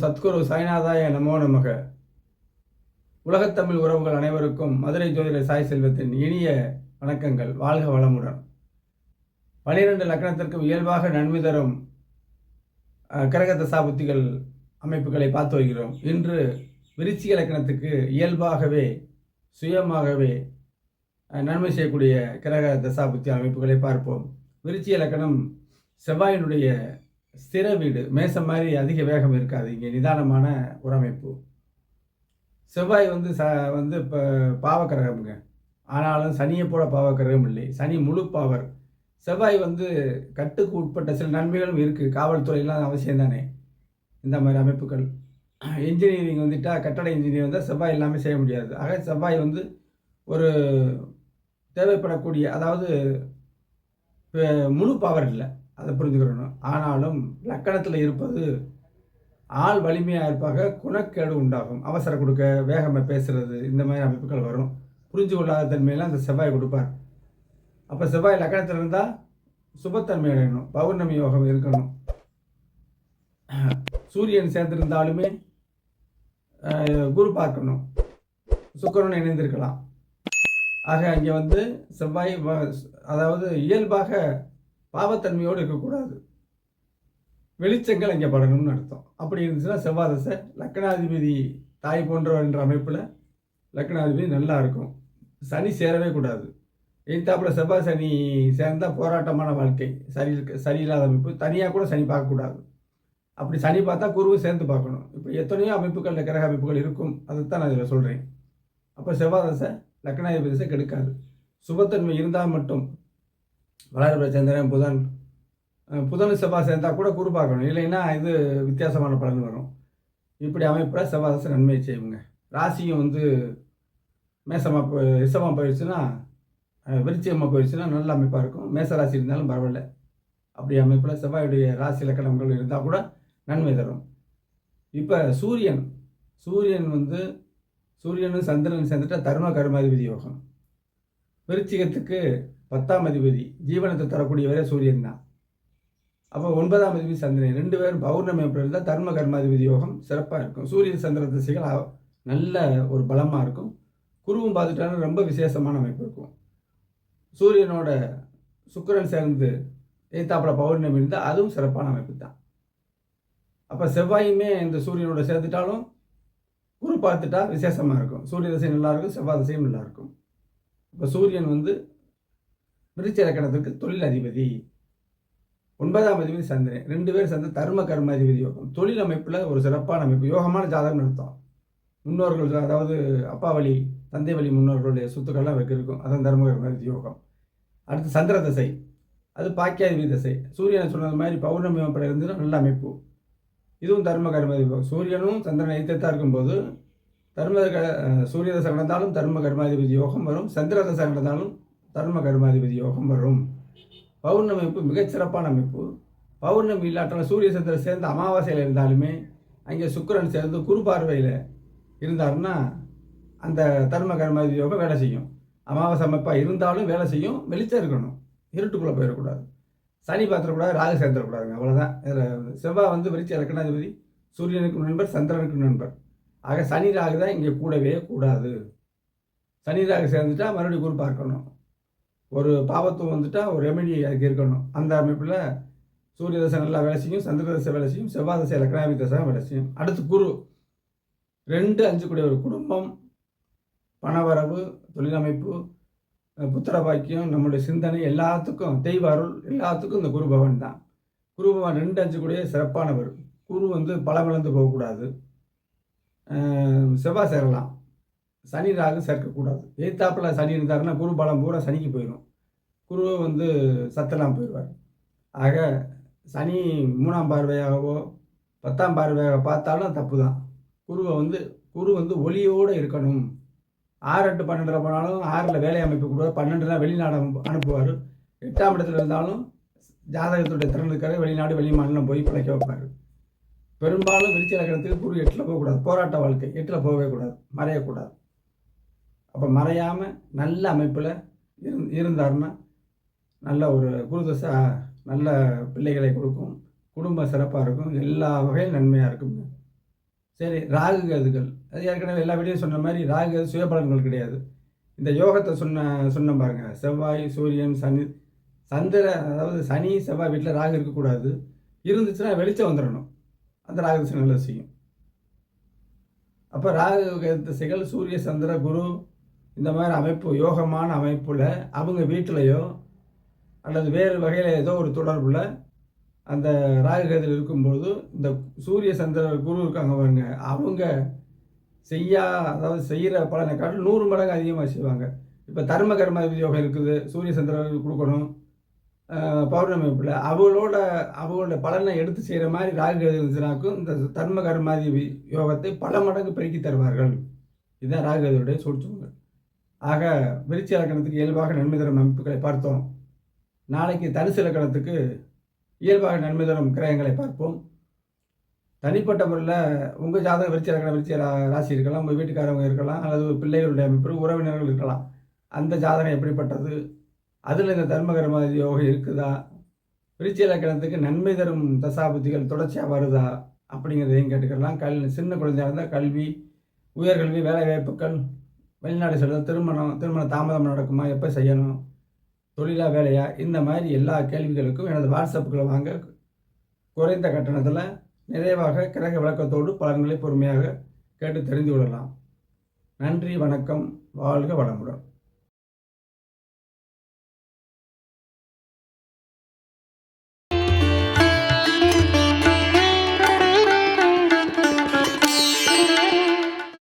சத்குரு சாய்நாதாய நமோ நமக. உலகத்தமிழ் உறவுகள் அனைவருக்கும் மதுரை ஜோதிட சாய் செல்வத்தின் இனிய வணக்கங்கள். வாழ்க வளமுடன். பனிரெண்டு லக்னத்திற்கும் இயல்பாக நன்மை தரும் கரக கிரக தசாபுத்திகள் அமைப்புகளை பார்த்து வருகிறோம். இன்று விருச்சிக லக்னத்துக்கு இயல்பாகவே சுயமாகவே நன்மை செய்யக்கூடிய கிரக தசாபுத்தி அமைப்புகளை பார்ப்போம். விருச்சிக லக்கணம் செவ்வாயினுடைய ஸ்திர வீடு மேசம் மாதிரி அதிக வேகம் இருக்காது. இங்கே நிதானமான ஒரு அமைப்பு செவ்வாய் வந்து ச வந்து இப்போ பாவக்கிரகம்ங்க. ஆனாலும் சனியை போல பாவக்கிரகம் இல்லை. சனி முழு பாவர். செவ்வாய் வந்து கட்டுக்கு உட்பட்ட சில நன்மைகளும் இருக்குது காவல்துறையெல்லாம் அவசியம் தானே இந்த மாதிரி அமைப்புகள். இன்ஜினியரிங் வந்துட்டா கட்டட இன்ஜினியர் வந்தால் செவ்வாய் எல்லாமே செய்ய முடியாது. ஆக செவ்வாய் வந்து ஒரு தேவைப்படக்கூடிய அதாவது முழு பவர் இல்லை. அதை புரிஞ்சுக்கிறணும். ஆனாலும் லக்கணத்தில் இருப்பது ஆள் வலிமையாக இருப்பாக குணக்கேடு உண்டாகும். அவசர கொடுக்க வேகமாக பேசுகிறது இந்த மாதிரி அமைப்புகள் வரும். புரிஞ்சு கொள்ளாத தன்மையெல்லாம் அந்த செவ்வாய் கொடுப்பார். அப்போ செவ்வாய் லக்கணத்தில் இருந்தால் சுபத்தன்மை அடையணும் பௌர்ணமி யோகம் இருக்கணும். சூரியன் சேர்ந்திருந்தாலுமே குரு பார்க்கணும். சுக்கரன் இணைந்திருக்கலாம். ஆக அங்கே வந்து செவ்வாய் அதாவது இயல்பாக பாவத்தன்மையோடு இருக்கக்கூடாது. வெளிச்சங்கள் அங்கே படணும்னு அர்த்தம். அப்படி இருந்துச்சுன்னா செவ்வாய் தசை லக்னாதிபதி தாய் போன்றவர் என்ற அமைப்பில் லக்னாதிபதி நல்லா இருக்கும். சனி சேரவே கூடாது. எய்த்தாப்புல செவ்வாய் சனி சேர்ந்தால் போராட்டமான வாழ்க்கை. சரி சரியில்லாத அமைப்பு. தனியாக கூட சனி பார்க்கக்கூடாது அப்படி சனி பார்த்தா குருவும் சேர்ந்து பார்க்கணும். இப்போ எத்தனையோ அமைப்புகள் கிரக அமைப்புகள் இருக்கும். அதுதான் நான் இதில் சொல்கிறேன் அப்போ செவ்வாய் தசை லக்னாதிபதி தசை கெடுக்காது. சுபத்தன்மை இருந்தால் மட்டும். வளர்பிற சந்திரன் புதன் புதன் செவ்வாய் சேர்ந்தால் கூட குரு பார்க்கணும். இல்லைன்னா இது வித்தியாசமான பலன் வரும். இப்படி அமைப்பில் செவ்வாய் தசை நன்மை ராசியும் வந்து மேசமாக போ ரிஷமாக போயிடுச்சுன்னா விருச்சியமாக போயிடுச்சுன்னா நல்ல அமைப்பாக இருக்கும். மேச ராசி இருந்தாலும் பரவாயில்ல. அப்படி அமைப்பில் செவ்வாயுடைய ராசி இலக்கணங்கள் இருந்தால் கூட நன்மை தரும். இப்போ சூரியன். சூரியன் வந்து சூரியனும் சந்திரன் சேர்ந்துட்டா தர்ம கர்மாதிபதி யோகம். விருச்சிகத்துக்கு பத்தாம் அதிபதி. ஜீவனத்தை தரக்கூடியவரே சூரியன் தான். அப்போ ஒன்பதாம் அதிபதி சந்திரன் ரெண்டு பேரும் பௌர்ணமி அப்படி தர்ம கர்மாதிபதி யோகம் சிறப்பாக இருக்கும். சூரிய சந்திர திசைகள் நல்ல ஒரு பலமாக இருக்கும். குருவும் பார்த்துட்டாலும் ரொம்ப விசேஷமான அமைப்பு இருக்கும். சூரியனோட சுக்கிரன் சேர்ந்து எய்த்தாப்புல பௌர்ணமி இருந்தால் அதுவும் சிறப்பான அமைப்பு தான். அப்போ செவ்வாயுமே இந்த சூரியனோட சேர்த்துட்டாலும் குரு பார்த்துட்டா விசேஷமாக இருக்கும். சூரிய திசை நல்லாயிருக்கும் செவ்வாய் திசையும் நல்லாயிருக்கும் இப்போ சூரியன் வந்து விருச்ச இலக்கணத்துக்கு தொழில் அதிபதி ஒன்பதாம் அதிபதி சந்திரன். ரெண்டு பேரும் சேர்ந்து தர்ம கர்ம அதிபதி யோகம். தொழில் அமைப்பில் ஒரு சிறப்பான அமைப்பு. யோகமான ஜாதகம் நடத்தும். முன்னோர்கள் அதாவது அப்பா வழி தந்தை வழி முன்னோர்களுடைய சொத்துக்கள்லாம் வைக்க இருக்கும் அதான் தர்ம கர்ம அதிபதி யோகம். அடுத்து சந்திர திசை. அது பாக்கியாதிபதி திசை. சூரியனை சொன்னது மாதிரி பௌர்ணமி அமைப்பில் இருந்து நல்ல அமைப்பு. இதுவும் தர்ம கர்ம அதிபதி யோகம். சூரியனும் சந்திரன் ஐத்தத்தான் இருக்கும்போது தர்ம க- சூரிய தசை நடந்தாலும் தர்ம கர்மாதிபதி யோகம் வரும். சந்திர தசை நடந்தாலும் தர்ம கர்மாதிபதி யோகம் வரும். பௌர்ணமி அமைப்பு மிகச்சிறப்பான அமைப்பு. பௌர்ணமி இல்லாட்டாலும் சூரிய சந்திரன் சேர்ந்து அமாவாசையில் இருந்தாலுமே அங்கே சுக்கிரன் சேர்ந்து குரு பார்வையில் இருந்தாருன்னா அந்த தர்ம கர்மாதிபதி யோகம் வேலை செய்யும். அமாவாசை அமைப்பாக இருந்தாலும் வேலை செய்யும். வெளிச்சம் இருக்கணும். இருட்டுக்குள்ளே போயிடக்கூடாது. சனி பாத்திரக்கூடாது ராகு சேர்ந்துடக்கூடாதுங்க. அவ்வளோதான் இதில் செவ்வாய் வந்து விரிச்சி இலக்கணாதிபதி சூரியனுக்கு நண்பர் சந்திரனுக்கு நண்பர். ஆக சனி ராகு தான் இங்கே கூடவே கூடாது. சனி ராகு சேர்ந்துட்டா மறுபடியும் குரு பார்க்கணும். ஒரு பாவத்துவம் வந்துட்டால் ஒரு ரெமெடி அதுக்கு இருக்கணும். அந்த அமைப்பில் சூரிய தசை நல்லா வேலை செய்யும் சந்திர தசை வேலை செய்யும் செவ்வாய் தசை லக்னாமி தசை வேலை செய்யும். அடுத்து குரு. ரெண்டு அஞ்சு கூடிய ஒரு குடும்பம் பணவரவு தொழிலமைப்பு புத்திர பாக்கியம் நம்மளுடைய சிந்தனை எல்லாத்துக்கும் தெய்வ அருள் எல்லாத்துக்கும் இந்த குரு பவன் தான். குரு பவன் ரெண்டு அஞ்சு கூடிய சிறப்பானவர். குரு வந்து பலமிழந்து போகக்கூடாது. செவ்வாய் சேரலாம். சனி ராகு சேர்க்கக்கூடாது. எய்த்தாப்பில் சனி இருந்தாருன்னா குரு பலம் பூரா சனிக்கு போயிடும் குரு வந்து சத்தெல்லாம் போயிடுவார். ஆக சனி மூணாம் பார்வையாகவோ பத்தாம் பார்வையாக பார்த்தாலும் தப்பு தான் குருவை வந்து குரு வந்து ஒளியோடு இருக்கணும். ஆறு எட்டு பன்னெண்டில் போனாலும் ஆறில் வேலை அமைப்பு கொடுவார் பன்னெண்டுலாம் வெளிநாடு அனுப்பு- அனுப்புவார். எட்டாம் இடத்துல இருந்தாலும் ஜாதகத்துடைய திறனுக்காக வெளிநாடு வெளிமாநிலம் போய் பிழைக்க வைப்பார். பெரும்பாலும் விருச்சி இலக்கணத்துக்கு குரு எட்டில் போகக்கூடாது. போராட்ட வாழ்க்கை எட்டில் போகவே கூடாது. மறையக்கூடாது. அப்போ மறையாமல் நல்ல அமைப்பில் இருந் இருந்தாருன்னா நல்ல ஒரு குருதசை நல்ல பிள்ளைகளை கொடுக்கும் குடும்பம் சிறப்பாக இருக்கும் எல்லா வகையும் நன்மையாக இருக்கும். சரி ராகு கதுகள். அது ஏற்கனவே எல்லா வீடியும் சொன்ன மாதிரி ராகு கது சுயபலன்கள் கிடையாது. இந்த யோகத்தை சொன்ன சொன்ன பாருங்க. செவ்வாய் சூரியன் சனி சந்திர அதாவது சனி செவ்வாய் வீட்டில் ராகு இருக்கக்கூடாது. இருந்துச்சுன்னா வெளிச்சம் வந்துடணும் அந்த ராகு தசை நல்லது செய்யும். அப்போ ராகு கேது திசைகள் சூரிய சந்திர குரு இந்த மாதிரி அமைப்பு யோகமான அமைப்பில் அவங்க வீட்டிலையோ அல்லது வேறு வகையில் ஏதோ ஒரு தொடர்பில் அந்த ராகுகதில் இருக்கும்போது இந்த சூரிய சந்திர குரு இருக்காங்க பாருங்க. அவங்க செய்யா அதாவது செய்கிற பலனை காட்டில் நூறு மடங்கு அதிகமாக செய்வாங்க. இப்போ தர்ம கர்ம யோகம் இருக்குது சூரிய சந்திரன் கொடுக்கணும். பௌர்ணமிப்பில் பௌர்ணமி அவங்களோட அவங்களோட பலனை எடுத்து செய்கிற மாதிரி ராகு இருந்துச்சுனாக்கும் இந்த தர்ம கர்மாதி யோகத்தை பல மடங்கு பெருக்கி தருவார்கள். இதுதான் ராகுகளுடைய சூழ்ச்சிகள் ஆக விருச்சி இலக்கணத்துக்கு இயல்பாக நன்மை தரும் அமைப்புகளை பார்த்தோம். நாளைக்கு தனுசு இலக்கணத்துக்கு இயல்பாக நன்மை தரும் கிரகங்களை பார்ப்போம். தனிப்பட்ட முறையில் உங்கள் ஜாதக விருச்சி இலக்கண விருச்சி ராசி இருக்கலாம் உங்கள் வீட்டுக்காரவங்க இருக்கலாம் அல்லது பிள்ளைகளுடைய அமைப்பு உறவினர்கள் இருக்கலாம். அந்த ஜாதகம் எப்படிப்பட்டது? அதில் இந்த தர்மகரம யோகம் இருக்குதா? விருச்சி இலக்கணத்துக்கு நன்மை தரும் தசாபுத்திகள் தொடர்ச்சியாக வருதா? அப்படிங்கிறதையும் கேட்டுக்கலாம். கல் சின்ன குழந்தையாக இருந்தால் கல்வி உயர்கல்வி வேலை வாய்ப்புகள் வெளிநாடு செல்வது திருமணம் திருமணம் தாமதம் நடக்குமா எப்போ செய்யணும் தொழிலா வேலையா இந்த மாதிரி எல்லா கேள்விகளுக்கும் எனது வாட்ஸ்அப்புகளை வாங்க. குறைந்த கட்டணத்தில் நிறைவாக கிரக விளக்கத்தோடு பலன்களை பொறுமையாக கேட்டு தெரிந்து கொள்ளலாம். நன்றி வணக்கம் வாழ்க வளமுடன்.